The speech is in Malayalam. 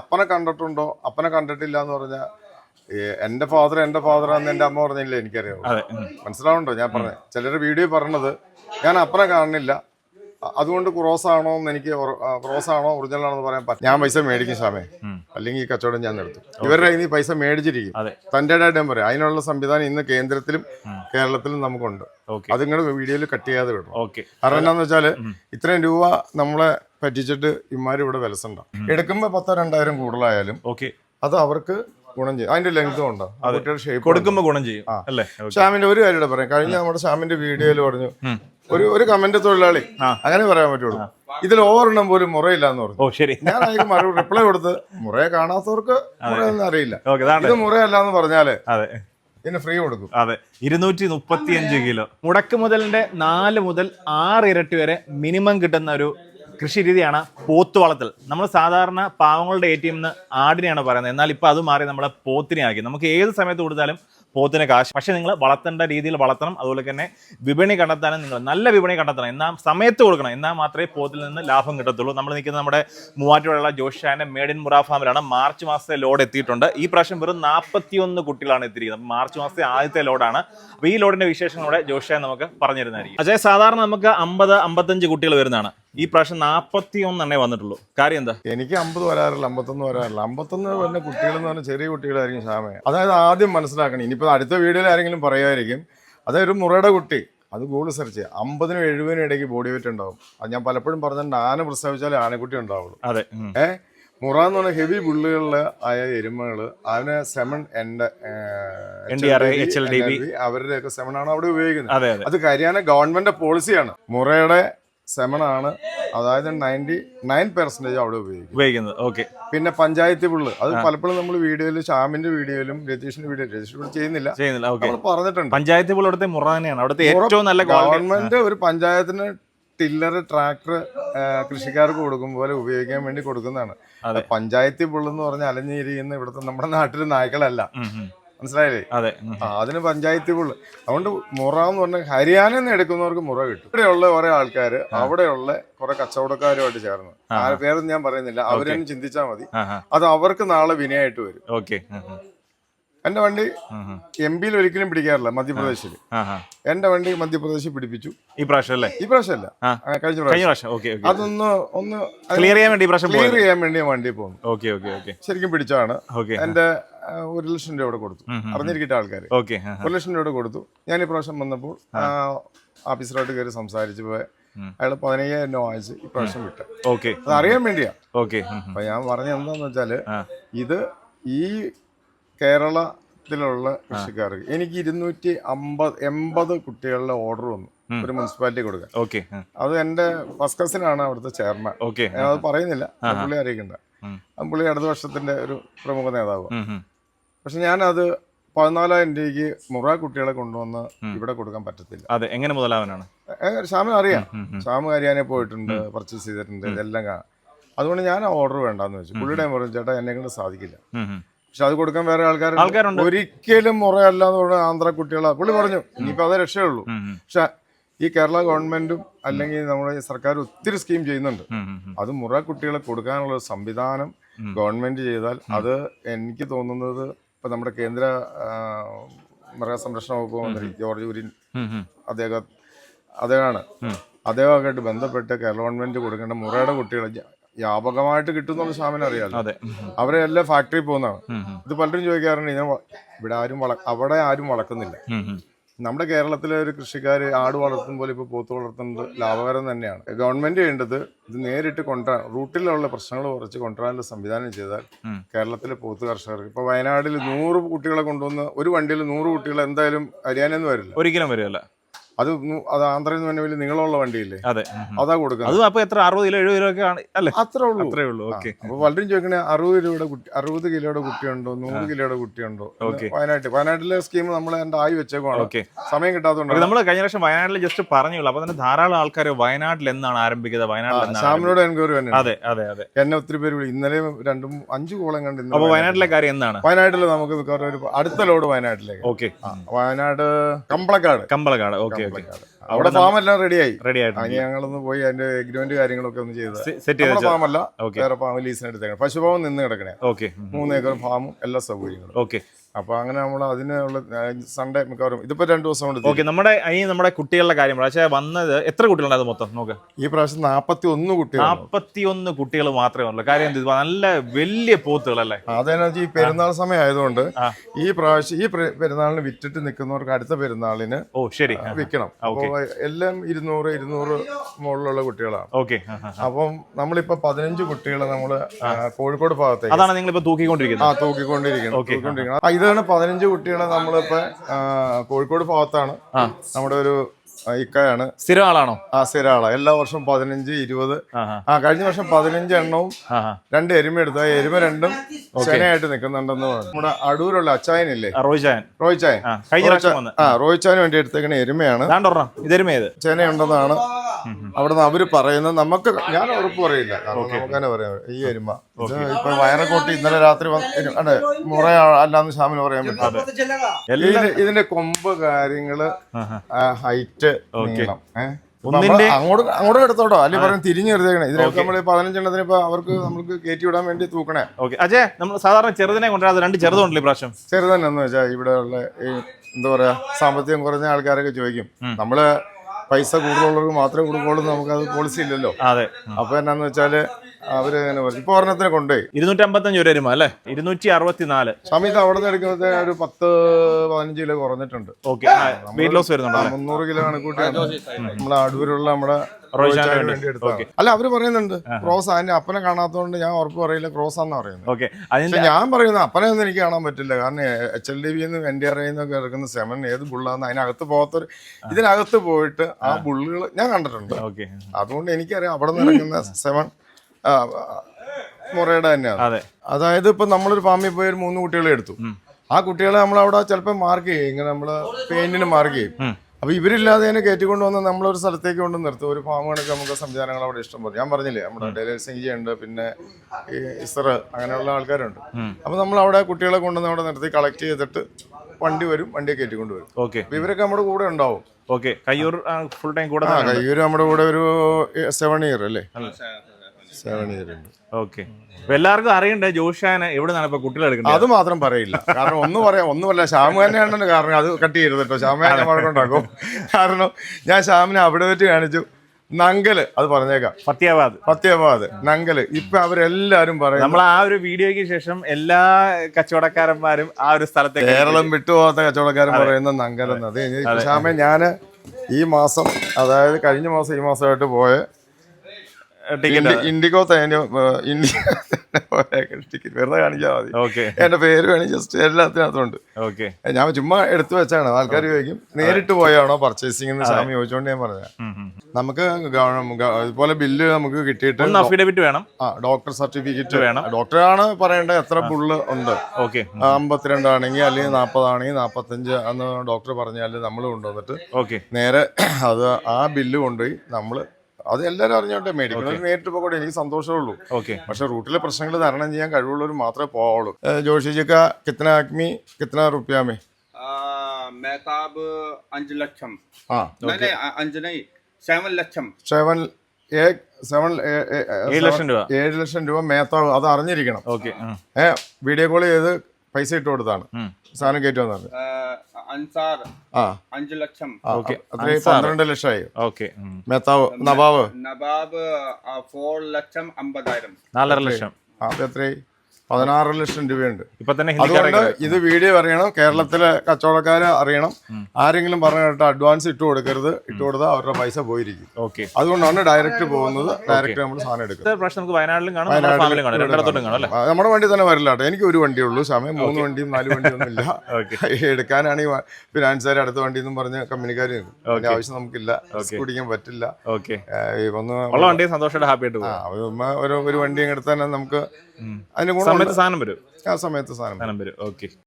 അപ്പനെ കണ്ടിട്ടുണ്ടോ? അപ്പനെ കണ്ടിട്ടില്ല എന്ന് പറഞ്ഞാൽ എന്റെ ഫാദർ എന്റെ ഫാദർ എന്ന് എന്റെ അമ്മ പറഞ്ഞില്ലേ എനിക്കറിയാം മനസ്സിലാവുണ്ടോ? ഞാൻ പറഞ്ഞത് ചിലർ വീഡിയോ പറഞ്ഞത് ഞാൻ അപ്പനെ കാണുന്നില്ല. അതുകൊണ്ട് ക്രോസ് ആണോ എന്ന് എനിക്ക് ക്രോസ് ആണോ ഒറിജിനൽ ആണോ എന്ന് പറയാൻ പറ്റും ഞാൻ പൈസ മേടിക്കും സാമേ അല്ലെങ്കിൽ ഈ കച്ചവടം ഞാൻ നിർത്തും. ഇവരുടെ ഇനി പൈസ മേടിച്ചിരിക്കും. തന്റെ ഡാറ്റയും പറയാം അതിനുള്ള സംവിധാനം ഇന്ന് കേന്ദ്രത്തിലും കേരളത്തിലും നമുക്കുണ്ട്. അത് വീഡിയോയിൽ കട്ട് ചെയ്യാതെ വിടും കാരണം എന്താന്ന് വെച്ചാൽ ഇത്രയും രൂപ നമ്മളെ പറ്റിച്ചിട്ട് ഇമാര് ഇവിടെ എടുക്കുമ്പോൾ എടുക്കുമ്പോ പത്തോ രണ്ടായിരം കൂടുതലായാലും ഓക്കെ. അത് അവർക്ക് ഗുണം ചെയ്യും. അതിന്റെ ലെങ്തും ഉണ്ടോ? കുട്ടിയുടെ ഷേപ്പ് കൊടുക്കുമ്പോ ഗുണം ചെയ്യും. ശ്യാമിന്റെ അല്ലേ? ഓക്കെ. ഷാമിന്റെ ഒരു കാര്യം പറയാം. കഴിഞ്ഞ നമ്മുടെ ശ്യാമിന്റെ വീഡിയോയിൽ പറഞ്ഞു. ഒരു ഒരു കമന്റ് തൊഴിലാളി. അങ്ങനെ പറയാൻ പറ്റുള്ളൂ. ഇതിൽ ഓവറെണ്ണം പോലും മുറയില്ല എന്ന് പറഞ്ഞു. ഓ ശരി. ഞാൻ അതിന് മറുപടി റിപ്ലൈ കൊടുത്ത് മുറയെ കാണാത്തവർക്ക് മുറയൊന്നും അറിയില്ല. ഇത് മുറയല്ല എന്ന് പറഞ്ഞാൽ അതെ. ഇതിന് ഫ്രീ കൊടുക്കും. അതെ. ഇരുന്നൂറ്റി മുപ്പത്തി അഞ്ച് കിലോ. മുടക്ക് മുതലിന്റെ നാല് മുതൽ ആറ് ഇരട്ടി വരെ മിനിമം കിട്ടുന്ന ഒരു കൃഷി രീതിയാണ് പോത്ത് വളർത്തൽ നമ്മൾ സാധാരണ പാവങ്ങളുടെ എ ടി എം എന്ന് ആടിനെയാണ് പറയുന്നത്. എന്നാൽ ഇപ്പോൾ അത് മാറി നമ്മളെ പോത്തിനെ ആക്കി നമുക്ക് ഏത് സമയത്ത് കൊടുത്താലും പോത്തിന് കാശ്. പക്ഷേ നിങ്ങൾ വളർത്തേണ്ട രീതിയിൽ വളർത്തണം. അതുപോലെ തന്നെ വിപണി കണ്ടെത്താനും നിങ്ങൾ നല്ല വിപണി കണ്ടെത്തണം. എന്നാൽ സമയത്ത് കൊടുക്കണം. എന്നാൽ മാത്രമേ പോത്തിൽ നിന്ന് ലാഭം കിട്ടത്തുള്ളൂ. നമ്മൾ നിൽക്കുന്ന നമ്മുടെ മൂവാറ്റുപുഴയുള്ള ജോഷാന്റെ മേഡ് ഇൻ മുറ ഫാമിലാണ് മാർച്ച് മാസത്തെ ലോഡ് എത്തിയിട്ടുണ്ട്. ഈ പ്രാവശ്യം വെറും നാൽപ്പത്തിയൊന്ന് കുട്ടികളാണ് എത്തിയിരിക്കുന്നത്. മാർച്ച് മാസത്തെ ആദ്യത്തെ ലോഡാണ്. അപ്പോൾ ഈ ലോഡിന്റെ വിശേഷങ്ങളോടെ ജോഷാൻ നമുക്ക് പറഞ്ഞിരുന്നതായിരിക്കും അജയ് സാധാരണ നമുക്ക് അമ്പത് അമ്പത്തഞ്ച് കുട്ടികൾ വരുന്നതാണ്. ഈ പ്രാവശ്യം നാൽപ്പത്തി ഒന്നെണ്ണേ വന്നിട്ടുള്ളൂ. കാര്യം എന്താ? എനിക്ക് അമ്പത് വരാറില്ല അമ്പത്തൊന്ന് വരാറില്ല. അമ്പത്തൊന്ന് വരുന്ന കുട്ടികൾ എന്ന് പറഞ്ഞാൽ ചെറിയ കുട്ടികളായിരിക്കും ശ്യാമ അതായത് ആദ്യം മനസ്സിലാക്കണം. ഇനിയിപ്പോൾ അടുത്ത വീഡിയോയിൽ ആരെങ്കിലും പറയുമായിരിക്കും. അതായത് ഒരു മുറയുടെ കുട്ടി അത് ഗൂഗിൾ സെർച്ച് ചെയ്യുക അമ്പതിനും എഴുപതിനും ഇടയ്ക്ക് ബോഡി വെയിറ്റ് ഉണ്ടാവും. അത് ഞാൻ പലപ്പോഴും പറഞ്ഞിട്ടുണ്ട് ആന പ്രസവിച്ചാലേ ആനക്കുട്ടി ഉണ്ടാവുള്ളൂ. അതെ. ഏ? മുറ എന്ന് പറഞ്ഞ ഹെവി ബുള്ളുകളിൽ ആയ എരുമകൾ അതിന് സെമൺ എന്റെ അവരുടെയൊക്കെ. അവരുടെയൊക്കെ സെമണാണ് അവിടെ ഉപയോഗിക്കുന്നത്. അത് കരിയാന ഗവൺമെന്റ് പോളിസിയാണ് മുറയുടെ സെമണാണ് അതായത് നയന്റി നയൻ പെർസെന്റേജ് അവിടെ ഉപയോഗിക്കും ഉപയോഗിക്കുന്നത്. ഓക്കെ പിന്നെ പഞ്ചായത്ത് പുള്ള്. അത് പലപ്പോഴും നമ്മൾ വീഡിയോയിൽ ഷാമിന്റെ വീഡിയോയിലും രതീഷിന്റെ വീഡിയോ രതീഷ് പുള്ളി ചെയ്യുന്നില്ല. ചെയ്യുന്നില്ല. ഓക്കെ പറഞ്ഞിട്ടുണ്ട്. പഞ്ചായത്ത് പുള്ളി അവിടുത്തെ മുറ തന്നെയാണ്. അവിടുത്തെ ഏറ്റവും നല്ല ഗവൺമെന്റ് ഒരു പഞ്ചായത്തിന് ടില്ലർ ട്രാക്ടർ കൃഷിക്കാർക്ക് കൊടുക്കും പോലെ ഉപയോഗിക്കാൻ വേണ്ടി കൊടുക്കുന്നതാണ്. പഞ്ചായത്തി പഞ്ചായത്ത് പുള്ളെന്ന് പറഞ്ഞാൽ അലഞ്ഞിരിക്കുന്ന ഇവിടുത്തെ നമ്മുടെ നാട്ടിലെ നായ്ക്കളല്ല. മനസ്സിലായില്ലേ? അതെ. അതിന് പഞ്ചായത്ത് പുള്ള് അതുകൊണ്ട് മുറ എന്ന് പറഞ്ഞാൽ ഹരിയാനയിൽ നിന്ന് എടുക്കുന്നവർക്ക് മുറ കിട്ടും. ഇവിടെയുള്ള കുറെ ആൾക്കാർ അവിടെയുള്ള കുറെ കച്ചവടക്കാരുമായിട്ട് ചേർന്ന്. ആ. പേരൊന്നും ഞാൻ പറയുന്നില്ല. അവരൊന്നും ചിന്തിച്ചാൽ മതി. അത് അവർക്ക് നാളെ വിനയായിട്ട് വരും. ഓക്കെ. എന്റെ വണ്ടി. എം പിയിൽ ഒരിക്കലും പിടിക്കാറില്ല മധ്യപ്രദേശിൽ എന്റെ വണ്ടി മധ്യപ്രദേശിൽ പിടിപ്പിച്ചു. ഈ പ്രാവശ്യം അല്ലേ? ഈ പ്രാവശ്യം അല്ല. കഴിഞ്ഞ പ്രാവശ്യം. അതൊന്ന് ഒന്ന് ക്ലിയർ ചെയ്യാൻ വേണ്ടി ക്ലിയർ ചെയ്യാൻ വേണ്ടി വണ്ടി പോകുന്നു ഓക്കെ ഓക്കെ ഓക്കെ. ശരിക്കും പിടിച്ചാണ് എന്റെ ഒരു ലക്ഷം രൂപ കൊടുത്തു. അറിഞ്ഞിരിക്കട്ടെ ആൾക്കാർ. ഒരു ലക്ഷം രൂപ കൊടുത്തു. ഞാൻ ഈ പ്രാവശ്യം വന്നപ്പോൾ ഓഫീസറായിട്ട് കയറി സംസാരിച്ച് പോയി അയാൾ പതിനയ്യായിരം രൂപ വാങ്ങിച്ച് ഈ പ്രാവശ്യം വിട്ടെ. ഓക്കെ. അത് അറിയാൻ വേണ്ടിയാ. ഓക്കെ. അപ്പൊ ഞാൻ പറഞ്ഞ എന്താന്ന് വെച്ചാൽ ഇത് ഈ കേരളത്തിലുള്ള കൃഷിക്കാർക്ക് എനിക്ക് ഇരുന്നൂറ്റി അമ്പത് എൺപത് കുട്ടികളുടെ ഓർഡർ വന്നു. ഒരു മുനിസിപ്പാലിറ്റി കൊടുക്കാൻ. ഓക്കെ അത് എന്റെ ഫസ്കസിനാണ് കസിനാണ് അവിടുത്തെ ചെയർമാൻ. ഓക്കെ ഞാൻ അത് പറയുന്നില്ല. പുള്ളി അറിയിക്കണ്ട. പുള്ളി അടുത്ത വർഷത്തിന്റെ ഒരു പ്രമുഖ നേതാവ്. പക്ഷെ ഞാനത് പതിനാലായിരം രൂപയ്ക്ക് മുറ കുട്ടികളെ കൊണ്ടുവന്ന് ഇവിടെ കൊടുക്കാൻ പറ്റത്തില്ല. അതെ എങ്ങനെ മുതലാവനാണ്? ശ്യാമിന് അറിയാം. ഷാമു അറിയാനെ ശ്യാമ് പോയിട്ടുണ്ട് പർച്ചേസ് ചെയ്തിട്ടുണ്ട് ഇതെല്ലാം കാണാം. അതുകൊണ്ട് ഞാൻ ആ ഓർഡർ വേണ്ടാന്ന് വെച്ചു. പുള്ളിയുടെ പറഞ്ഞു ചേട്ടാ എന്നെ കൊണ്ട് സാധിക്കില്ല. പക്ഷെ അത് കൊടുക്കാൻ വേറെ ആൾക്കാരുണ്ട്. ആൾക്കാരുണ്ട്. ഒരിക്കലും മുറയല്ല എന്ന് പറഞ്ഞ ആന്ധ്ര കുട്ടികളാ. പുള്ളി പറഞ്ഞു ഇനിയിപ്പോ അതേ രക്ഷയുള്ളൂ. പക്ഷെ ഈ കേരള ഗവൺമെന്റും അല്ലെങ്കിൽ നമ്മുടെ ഈ സർക്കാർ ഒത്തിരി സ്കീം ചെയ്യുന്നുണ്ട്. അത് മുറ കുട്ടികളെ കൊടുക്കാനുള്ള സംവിധാനം ഗവൺമെന്റ് ചെയ്താൽ അത് എനിക്ക് തോന്നുന്നത് ഇപ്പൊ നമ്മുടെ കേന്ദ്ര മൃഗസംരക്ഷണ വകുപ്പ് മന്ത്രി ജോർജ് കുര്യൻ ഉം, ഉം. അദ്ദേഹം അദ്ദേഹമാണ്. അദ്ദേഹമായിട്ട് ബന്ധപ്പെട്ട് കേരള ഗവൺമെന്റ് കൊടുക്കേണ്ട മുറയുടെ കുട്ടികളെ വ്യാപകമായിട്ട് കിട്ടുന്നുള്ള സാമനം അറിയാലോ. അവരെ എല്ലാം ഫാക്ടറി പോകുന്നതാണ്. ഇത് പലരും ചോദിക്കാറുണ്ട് ഞാൻ ഇവിടെ ആരും അവിടെ ആരും വളർക്കുന്നില്ല. നമ്മുടെ കേരളത്തിലെ ഒരു കൃഷിക്കാർ ആട് വളർത്തും പോലെ ഇപ്പോൾ പോത്ത് വളർത്തുന്നത് ലാഭകരം തന്നെയാണ്. ഗവൺമെന്റ് ചെയ്യേണ്ടത് ഇത് നേരിട്ട് കൊണ്ടുവരാൻ റൂട്ടിലുള്ള പ്രശ്നങ്ങൾ കുറച്ച് കൊണ്ടുവരാനുള്ള സംവിധാനം ചെയ്താൽ കേരളത്തിലെ പോത്ത് കർഷകർക്ക് ഇപ്പോൾ വയനാട്ടിൽ നൂറ് കുട്ടികളെ കൊണ്ടുവന്ന് ഒരു വണ്ടിയിൽ നൂറ് കുട്ടികൾ എന്തായാലും ഹരിയാനയിൽ നിന്ന് വരില്ല. ഒരിക്കലും വരുമല്ല അത് അത് ആന്ധ്രയിൽ നിന്ന് തന്നെ വലിയ നീളമുള്ള വണ്ടിയില്ലേ? അതെ. അതാ കൊടുക്കുന്നത്. അതും അപ്പൊ എത്ര അറുപത് കിലോ എഴുപത് കിലോ ഒക്കെ ആണ് അല്ലേ? അത്രേ ഉള്ളൂ. അത്രേ ഉള്ളൂ. ഓക്കെ. അപ്പൊ പലരും ചോദിക്കണേ അറുപത് രൂപയുടെ കുട്ടി അറുപത് കിലോയുടെ കുട്ടിയുണ്ടോ? നൂറ് കിലോയുടെ കുട്ടിയുണ്ടോ. വയനാട്ടിൽ വയനാട്ടിലെ. സ്കീം നമ്മൾ എന്റെ ആയി വെച്ചേക്കുവാണ്. ഓക്കെ. സമയം കിട്ടാത്തതുകൊണ്ട് നമ്മൾ കഴിഞ്ഞ പ്രാവശ്യം വയനാട്ടിൽ ജസ്റ്റ് പറഞ്ഞുള്ളൂ അപ്പൊ തന്നെ ധാരാളം ആൾക്കാർ വയനാട്ടിൽ എന്നാണ് ആരംഭിക്കുന്നത്? വയനാട്ടിൽ ശ്യാമിനോട് എൻക്വയറി തന്നെ അതെ അതെ അതെ. എന്നെ ഒത്തിരി പേര് വിളി ഇന്നലെ രണ്ടും അഞ്ചു കോളം കണ്ട് അപ്പൊ വയനാട്ടിലെ. കാര്യം എന്താണ്? വയനാട്ടിൽ നമുക്ക് അടുത്ത ലോഡ് വയനാട്ടിലേക്ക്. ഓക്കെ. വയനാട് കമ്പളക്കാട്. കമ്പളക്കാട്. ഓക്കെ. അവിടെ ഫാം എല്ലാം റെഡിയായി. റെഡി ആയിട്ട് അതിന് ഞങ്ങളൊന്ന് പോയി അതിന്റെ എഗ്രിമെന്റ് കാര്യങ്ങളൊക്കെ ഒന്ന് ചെയ്ത്. സെറ്റ് ചെയ്ത് ഫാം ഫാമല്ല Okay. വേറെ ഫാം ലീസിന് എടുത്തേക്കണം. പശുഭാവം നിന്ന് കിടക്കണേ. ഓക്കെ. മൂന്ന് ഏക്കർ ഫാമും എല്ലാ സൗകര്യങ്ങളും. ഓക്കെ. അപ്പൊ അങ്ങനെ നമ്മൾ അതിനുള്ള സൺഡേ മിക്കവാറും ഇതിപ്പോൾ രണ്ട് ദിവസം കൊണ്ട് ഓക്കെ നമ്മുടെ ഈ നമ്മുടെ കുട്ടികളുടെ കാര്യം പക്ഷേ വന്നത് എത്ര കുട്ടികളുണ്ടായത് മൊത്തം? നോക്ക്. ഈ പ്രാവശ്യം നാൽപ്പത്തി ഒന്ന് കുട്ടികൾ നാൽപ്പത്തി ഒന്ന് കുട്ടികൾ മാത്രമേ ഉള്ളൂ. കാര്യം എന്ത്? നല്ല വലിയ പോത്തുകളല്ലേ? അതെന്നു വെച്ചാൽ ഈ പെരുന്നാൾ സമയം ആയതുകൊണ്ട് ഈ പ്രാവശ്യം ഈ പ്ര- പെരുന്നാളിന് വിറ്റിട്ട് നിൽക്കുന്നവർക്ക് അടുത്ത പെരുന്നാളിന് ഓ ശരി. വിൽക്കണം. എല്ലാം ഇരുന്നൂറ് ഇരുന്നൂറ് മുകളിലുള്ള കുട്ടികളാണ് ഓക്കെ. അപ്പം നമ്മളിപ്പോ പതിനഞ്ച് കുട്ടികളെ നമ്മൾ ആ, കോഴിക്കോട് ഭാഗത്തേക്ക് അതാണ് നിങ്ങൾ ഇപ്പൊ ആ തൂക്കിക്കൊണ്ടിരിക്കുന്നത് ആ, ഇതാണ് പതിനഞ്ച് കുട്ടികളെ നമ്മളിപ്പോ കോഴിക്കോട് ഭാഗത്താണ്. നമ്മുടെ ഒരു ഇക്കയാണ്. സ്ഥിര ആളാണോ? ആ സ്ഥിരാള എല്ലാ വർഷവും പതിനഞ്ച് ഇരുപത്. ആ കഴിഞ്ഞ വർഷം പതിനഞ്ച് എണ്ണവും. രണ്ട് എരുമ എടുത്തു. ആ എരുമ രണ്ടും ചെനയായിട്ട് നിൽക്കുന്നുണ്ടെന്ന് പറഞ്ഞു. നമ്മുടെ അടൂരുള്ള അച്ചായനില്ലേ? ആ, റോയ് ചായൻ റോയ് ആ കഴിഞ്ഞ പ്രാവശ്യം വന്ന്. ആ റോയ് ചായന് വേണ്ടി എടുത്തേക്കണ എരുമയാണ്. ഇത് എരുമയത് ചെനയുണ്ടെന്നാണ്. അവിടെ നിന്ന് അവർ പറയുന്നത് നമുക്ക് ഞാൻ ഉറപ്പ് പറയില്ല. കാരണം പറയാം ഈ എരുമ. ഇത് ഇപ്പൊ വയറക്കോട്ട് ഇന്നലെ രാത്രി അതെ മുറ അല്ലാന്ന് ശാമിന് പറയാൻ പറ്റില്ല. ഇതിന്റെ കൊമ്പ് കാര്യങ്ങൾ ഹൈറ്റ് നീളം. ഏഹ് അങ്ങോട്ട് അങ്ങോട്ട് എടുത്തോട്ടോ. അല്ലെങ്കിൽ പറയും തിരിഞ്ഞു എടുത്തേക്കണേ ഇതിനൊക്കെ നമ്മൾ പതിനഞ്ചെണ്ണത്തിന് ഇപ്പൊ അവർക്ക് നമുക്ക് കയറ്റി വിടാൻ വേണ്ടി തൂക്കണേ. ഓക്കെ. അജയ് നമ്മൾ സാധാരണ ചെറുതിനെ കൊണ്ടുവരാതെ രണ്ട് ചെറുതുണ്ടല്ലോ പ്രാവശ്യം. ചെറുതന്നെ വെച്ചാൽ ഇവിടെ ഉള്ള എന്താ പറയാ സാമ്പത്തികം കുറഞ്ഞ ആൾക്കാരൊക്കെ ചോദിക്കും. നമ്മൾ പൈസ കൂടുതലുള്ളവർക്ക് മാത്രമേ കൊടുക്കുള്ളൂ നമുക്ക് അത് പോളിസി ഇല്ലല്ലോ. അതെ. അപ്പൊ എന്നാന്ന് വെച്ചാൽ അവർ അങ്ങനെ പറയും ഇപ്പൊ ഒരെണ്ണത്തിന് കൊണ്ടുപോയി ഇരുന്നൂറ്റി അമ്പത്തഞ്ച് ഒരു എരുമ അല്ലേ? ഇരുന്നൂറ്റി അറുപത്തിനാല് സമയത്ത് അവിടെ നിന്ന് എടുക്കുന്നത് ഒരു പത്ത് പതിനഞ്ച് കിലോ കുറഞ്ഞിട്ടുണ്ട്. ഓക്കെ വെയിറ്റ് ലോസ് വരുന്നുണ്ടോ മുന്നൂറ് കിലോ കണക്കൂട്ടിയാണ് നമ്മുടെ അടൂരുള്ള നമ്മുടെ അല്ല അവർ പറയുന്നുണ്ട് ക്രോസ് അതിന്റെ അപ്പനെ കാണാത്തതുകൊണ്ട് ഞാൻ ഉറപ്പ് പറയില്ല ക്രോസ് ആണെന്ന് പറയുന്നത്. ഓക്കെ ഞാൻ പറയുന്നത് അപ്പനെ ഒന്നും എനിക്ക് കാണാൻ പറ്റില്ല. കാരണം എച്ച് എൽ ഡി ബി എന്ന് എൻ ഡി ആർ എന്നും എന്നൊക്കെ ഇറക്കുന്ന സെവൻ ഏത് ബുള്ളാന്ന് അതിനകത്ത് പോകാത്തൊരു ഇതിനകത്ത് പോയിട്ട് ആ ബുള്ളുകൾ ഞാൻ കണ്ടിട്ടുണ്ട്. അതുകൊണ്ട് എനിക്കറിയാം അവിടെ നിന്ന് ഇറങ്ങുന്ന സെവൻ മുറയുടെ തന്നെയാണ്. അതെ. അതായത് ഇപ്പൊ നമ്മളൊരു ഫാമിൽ പോയി ഒരു മൂന്ന് കുട്ടികളെ എടുത്തു. ആ കുട്ടികളെ നമ്മൾ അവിടെ ചിലപ്പോൾ മാർക്ക് ചെയ്യും. ഇങ്ങനെ നമ്മൾ പെയിന്റിന് മാർക്ക് ചെയ്യും. അപ്പൊ ഇവരില്ലാതെ തന്നെ കയറ്റിക്കൊണ്ട് വന്ന് നമ്മളൊരു സ്ഥലത്തേക്ക് കൊണ്ട് നിർത്തും. ഒരു ഫാം കണക്ക് നമുക്ക് സംവിധാനങ്ങൾ അവിടെ ഇഷ്ടം പോലെ. ഞാൻ പറഞ്ഞില്ലേ നമ്മുടെ ഡെലിവറി ഉണ്ട് പിന്നെ ഈ ഇസർ അങ്ങനെയുള്ള ആൾക്കാരുണ്ട്. അപ്പൊ നമ്മൾ അവിടെ കുട്ടികളെ കൊണ്ടുവന്ന് അവിടെ നിർത്തി കളക്ട് ചെയ്തിട്ട് വണ്ടി വരും വണ്ടിയെ കയറ്റിക്കൊണ്ട് വരും. ഓക്കെ. ഇവരൊക്കെ നമ്മുടെ കൂടെ ഉണ്ടാവും. ഓക്കെ. കയ്യൂർ ഫുൾ ടൈം കൂടെ കയ്യൂർ നമ്മുടെ കൂടെ ഒരു സെവൻ ഇയർ അല്ലേ. സെവൻ ഇയർ ഉണ്ട്. ഓക്കെ എല്ലാവർക്കും അറിയണ്ടേ ജോഷാനെ എവിടെ നിന്നാണ് ഇപ്പൊ കുട്ടികൾ എടുക്കുന്നത്? അത് മാത്രം പറയില്ല. കാരണം ഒന്നും പറയാം ഒന്നുമല്ല ശ്യാമുഖാനെയാണ് കാരണം അത് കട്ട് ചെയ്യരുത് കേട്ടോ. ശ്യാമുഖാനെ വഴക്കുണ്ടാക്കും കാരണം ഞാൻ ശ്യാമിനെ അവിടെ വെച്ച് കാണിച്ചു. നങ്കൽ അത് പറഞ്ഞേക്കാം. ഫത്യാബാദ് സത്യവാദ് നങ്കൽ. ഇപ്പൊ അവരെല്ലാരും പറയും നമ്മൾ ആ ഒരു വീഡിയോയ്ക്ക് ശേഷം എല്ലാ കച്ചവടക്കാരന്മാരും ആ ഒരു സ്ഥലത്ത് കേരളം വിട്ടുപോകാത്ത കച്ചവടക്കാരൻ പറയുന്ന നങ്കൽ നങ്കലെന്നത് ശ്യാമെ ഞാൻ ഈ മാസം അതായത് കഴിഞ്ഞ മാസം ഈ മാസമായിട്ട് പോയ ഇൻഡിഗോ ടിക്കറ്റ്. വെറുതെ കാണിച്ചാൽ മതി. എന്റെ പേര് വേണമെങ്കിൽ ജസ്റ്റ് എല്ലാത്തിനകത്തുണ്ട്. ഞാൻ ചുമ്മാ എടുത്തു വെച്ചാണ്. ആൾക്കാർ ചോദിക്കും നേരിട്ട് പോയാണോ പർച്ചേസിംഗ്? എന്ന് സ്വാമി ചോദിച്ചോണ്ട് ഞാൻ പറഞ്ഞ നമുക്ക് ഇതുപോലെ ബില്ല് നമുക്ക് കിട്ടിയിട്ട് അഫിഡവിറ്റ് വേണം. ആ ഡോക്ടർ സർട്ടിഫിക്കറ്റ് വേണം. ഡോക്ടറാണ് പറയേണ്ടത് എത്ര പുള്ള് ഉണ്ട്. ഓക്കെ. അമ്പത്തിരണ്ടാണെങ്കിൽ അല്ലെങ്കിൽ നാൽപ്പതാണെങ്കിൽ നാൽപ്പത്തഞ്ച് അന്ന് ഡോക്ടർ പറഞ്ഞാൽ നമ്മൾ കൊണ്ടുവന്നിട്ട് ഓക്കെ. നേരെ അത് ആ ബില്ല് കൊണ്ടുപോയി നമ്മൾ അത് അറിഞ്ഞോട്ടെ മേടിക്കുന്നത് നേരിട്ട് പോകട്ടെ എനിക്ക് സന്തോഷമുള്ളൂ ഓക്കെ പക്ഷെ റൂട്ടിലെ പ്രശ്നങ്ങൾ തരണം ചെയ്യാൻ കഴിവുള്ളവർ മാത്രമേ പോവുള്ളൂ ജോഷിജിക്ക കിത്തന ആക്മി കിത്തന റുപ്യാമേ മേതാബ് അഞ്ച് ലക്ഷം. സെവൻ ലക്ഷം. സെവൻ സെവൻ ഏഴ് ലക്ഷം രൂപ. മേത്താവ് അത് അറിഞ്ഞിരിക്കണം. ഓക്കെ ഏഹ് വീഡിയോ കോൾ ചെയ്ത് പൈസ ഇട്ട് കൊടുത്താണ്. സാധനം കയറ്റുമെന്നാണ് ലക്ഷം. മെത്താവ് നവാബ് നവാബ് ഫോർ ലക്ഷം അമ്പതായിരം നാലര ലക്ഷം. അത് എത്രയായി? പതിനാറ് ലക്ഷം രൂപയുണ്ട്. ഇപ്പൊ തന്നെ അതുകൊണ്ട് ഇത് വീഡിയോ അറിയണം കേരളത്തിലെ കച്ചവടക്കാരെ അറിയണം. ആരെങ്കിലും പറഞ്ഞു കേട്ടോ അഡ്വാൻസ് ഇട്ട് കൊടുക്കരുത് ഇട്ട് കൊടുത്താൽ അവരുടെ പൈസ പോയിരിക്കും. ഓക്കെ. അതുകൊണ്ടാണ് ഡയറക്റ്റ് പോകുന്നത് ഡയറക്റ്റ് നമ്മൾ സാധനം എടുക്കുന്നത്. നമ്മുടെ കാണും രണ്ടിടത്തോട്ടും കാണും. അല്ലേ? നമ്മുടെ വണ്ടി തന്നെ വരില്ല കേട്ടോ. എനിക്ക് ഒരു വണ്ടിയേ ഉള്ളൂ സമയം മൂന്ന് വണ്ടിയും നാല് വണ്ടിയും ഒന്നും ഇല്ല എടുക്കാനാണെങ്കിൽ ഫിനാൻസുകാർ അടുത്ത വണ്ടി എന്നും പറഞ്ഞ് കമ്പനിക്കാർ ആവശ്യം നമുക്കില്ല. കുടിക്കാൻ പറ്റില്ല. ഒന്ന് ഒരു വണ്ടി എടുത്താൽ നമുക്ക് അതിന് ഗുണം സമയത്ത് സാധനം വരും. ആ സമയത്ത് സാധനം വരും. ഓക്കെ.